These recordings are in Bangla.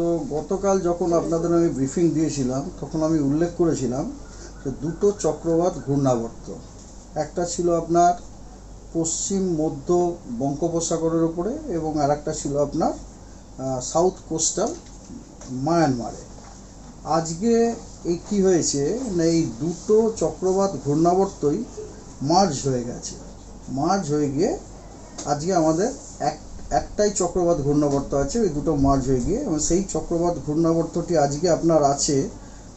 তো গতকাল যখন আপনাদের আমি ব্রিফিং দিয়েছিলাম, তখন আমি উল্লেখ করেছিলাম যে দুটো চক্রবাত ঘূর্ণাবর্ত। একটা ছিল আপনার পশ্চিম মধ্য বঙ্গোপসাগরের উপরে এবং আরেকটা ছিল আপনার সাউথ কোস্টাল মায়ানমারে। আজকে এই কি হয়েছে না এই দুটো চক্রবাত ঘূর্ণাবর্তই মার্জ হয়ে গেছে। মার্জ হয়ে গিয়ে আজকে আমাদের এক একটাই চক্রবাত ঘূর্ণাবর্ত আছে, ওই দুটো মার্জ হয়ে গিয়ে, এবং সেই চক্রবাত ঘূর্ণাবর্তটি আজকে আপনার আছে,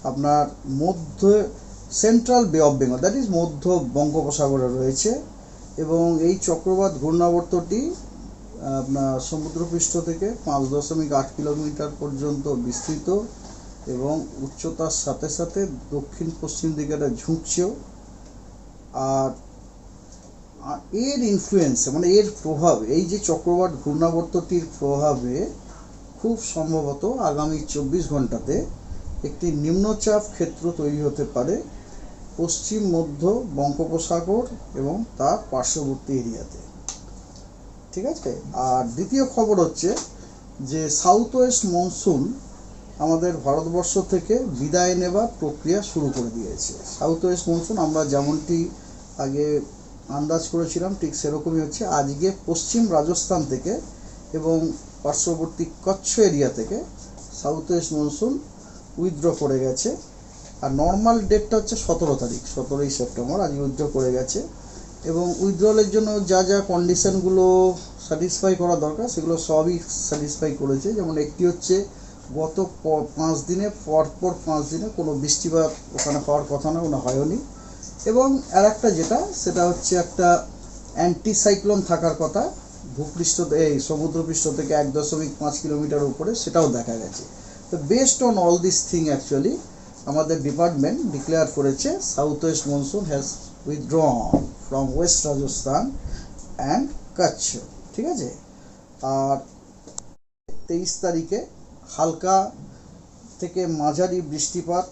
আপনার মধ্য সেন্ট্রাল বে অফ বেঙ্গল দ্যাট ইজ মধ্য বঙ্গোপসাগরে রয়েছে, এবং এই চক্রবাত ঘূর্ণাবর্তটি, আপনার সমুদ্রপৃষ্ঠ থেকে পাঁচ দশমিক আট কিলোমিটার পর্যন্ত বিস্তৃত, এবং উচ্চতার সাথে সাথে দক্ষিণ পশ্চিম দিকে এটা ঝুঁকছেও, আর এর ইনফ্লুয়েন্সে মানে এর প্রভাবে, এই যে চক্রবাত ঘূর্ণাবর্তটির প্রভাবে খুব সম্ভবত আগামী চব্বিশ ঘন্টাতে একটি নিম্নচাপ ক্ষেত্র তৈরি হতে পারে পশ্চিম, মধ্য বঙ্গোপসাগর এবং তার পার্শ্ববর্তী এরিয়াতে। ঠিক আছে? আর দ্বিতীয় খবর হচ্ছে যে সাউথ ওয়েস্ট মনসুন আমাদের ভারতবর্ষ থেকে বিদায় নেবার প্রক্রিয়া শুরু করে দিয়েছে। সাউথ ওয়েস্ট মনসুন আমরা যেমনটি আগে আন্দাজ করেছিলাম, ঠিক সেরকমই হচ্ছে। আজকে পশ্চিম রাজস্থান থেকে এবং পার্শ্ববর্তী কচ্ছ এরিয়া থেকে সাউথ ওয়েস্ট মনসুন উইথড্র করে গেছে। আর নর্মাল ডেটটা হচ্ছে সতেরো তারিখ, সতেরোই সেপ্টেম্বর, আজকে উইথড্র করে গেছে। এবং উইথড্রলের জন্য যা যা কন্ডিশনগুলো স্যাটিসফাই করা দরকার, সেগুলো সবই স্যাটিসফাই করেছে। যেমন একটি হচ্ছে, গত পাঁচ দিনে পর পর পাঁচ দিনে কোনো বৃষ্টিপাত ওখানে হওয়ার কথা না ওখানে হয়নি এবং আর একটা যেটা, সেটা হচ্ছে একটা অ্যান্টিসাইক্লোন থাকার কথা। ভূপৃষ্ঠ এই সমুদ্রপৃষ্ঠ থেকে এক দশমিক পাঁচ কিলোমিটার উপরে সেটাও দেখা গেছে। তো based on all this thing actually আমাদের ডিপার্টমেন্ট ডিক্লেয়ার করেছে south west monsoon has withdrawn from west Rajasthan and Kutch ঠিক আছে? আর তেইশ তারিখে হালকা থেকে মাঝারি বৃষ্টিপাত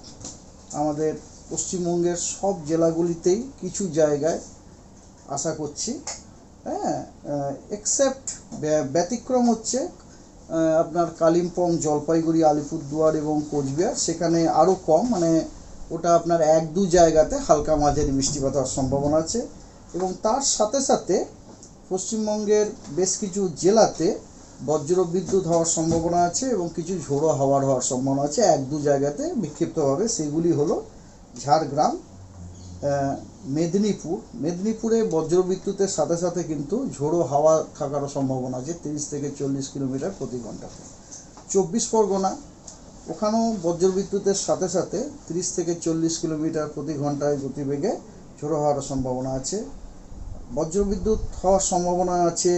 আমাদের পশ্চিমবঙ্গের সব জেলাগুলিতেই কিছু জায়গায়, আশা করছি হ্যাঁ এক্সেপ্ট ব্যতিক্রম হচ্ছে আপনার কালিম্পং, জলপাইগুড়ি, আলিপুরদুয়ার এবং কোচবিহার। সেখানে আরও কম মানে ওটা আপনার এক দু জায়গাতে হালকা মাঝারি বৃষ্টিপাত হওয়ার সম্ভাবনা আছে। এবং তার সাথে সাথে পশ্চিমবঙ্গের বেশ কিছু জেলাতে বজ্র বিদ্যুৎ হওয়ার সম্ভাবনা আছে এবং কিছু ঝোড়ো হাওয়ার হওয়ার সম্ভাবনা আছে। এক দু জায়গাতে বিক্ষিপ্তভাবে, সেগুলি হলো ঝাড়গ্রাম মেদিনীপুর। মেদিনীপুরে বজ্রবিদ্যুতের সাথে সাথে কিন্তু ঝোড়ো হাওয়া থাকারও সম্ভাবনা আছে, তিরিশ থেকে চল্লিশ কিলোমিটার প্রতি ঘন্টাতে চব্বিশ পরগনা, ওখানেও বজ্রবিদ্যুতের সাথে সাথে তিরিশ থেকে চল্লিশ কিলোমিটার প্রতি ঘন্টায় গতিবেগে ঝোড়ো হওয়ার সম্ভাবনা আছে। বজ্রবিদ্যুৎ হওয়ার সম্ভাবনা আছে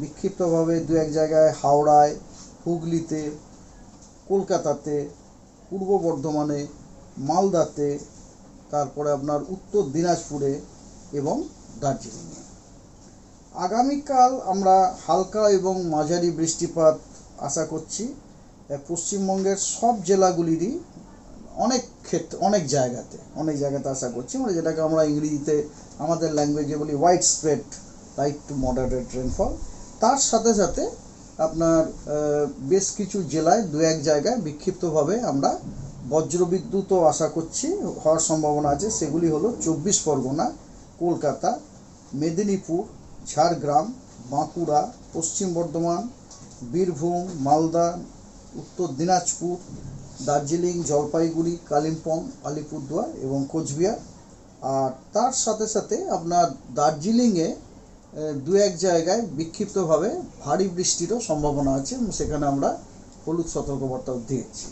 বিক্ষিপ্তভাবে দু এক জায়গায় হাওড়ায়, হুগলিতে, কলকাতাতে, পূর্ব বর্ধমানে মালদাতে, তারপরে আপনার উত্তর দিনাজপুরে এবং দার্জিলিংয়ে। আগামীকাল আমরা হালকা এবং মাঝারি বৃষ্টিপাত আশা করছি। পশ্চিমবঙ্গের সব জেলাগুলিরই অনেক ক্ষেত্রে, অনেক জায়গাতে অনেক জায়গাতে আশা করছি। মানে যেটাকে আমরা ইংরেজিতে আমাদের ল্যাঙ্গুয়েজে বলি wide spread light to moderate rainfall তার সাথে সাথে আপনার বেশ কিছু জেলায় দু এক জায়গায় বিক্ষিপ্তভাবে আমরা বজ্রবিদ্যুৎও আশা করছি হওয়ার সম্ভাবনা আছে। সেগুলি হলো চব্বিশ পরগনা, কলকাতা, মেদিনীপুর, ঝাড়গ্রাম, বাঁকুড়া, পশ্চিম বর্ধমান, বীরভূম, মালদা, উত্তর দিনাজপুর, দার্জিলিং, জলপাইগুড়ি, কালিম্পং, আলিপুরদুয়ার এবং কোচবিহার। আর তার সাথে সাথে আপনার দার্জিলিংয়ে দু এক জায়গায় বিক্ষিপ্তভাবে ভারী বৃষ্টিরও সম্ভাবনা আছে। সেখানে আমরা হলুদ সতর্কবার্তাও দিয়েছি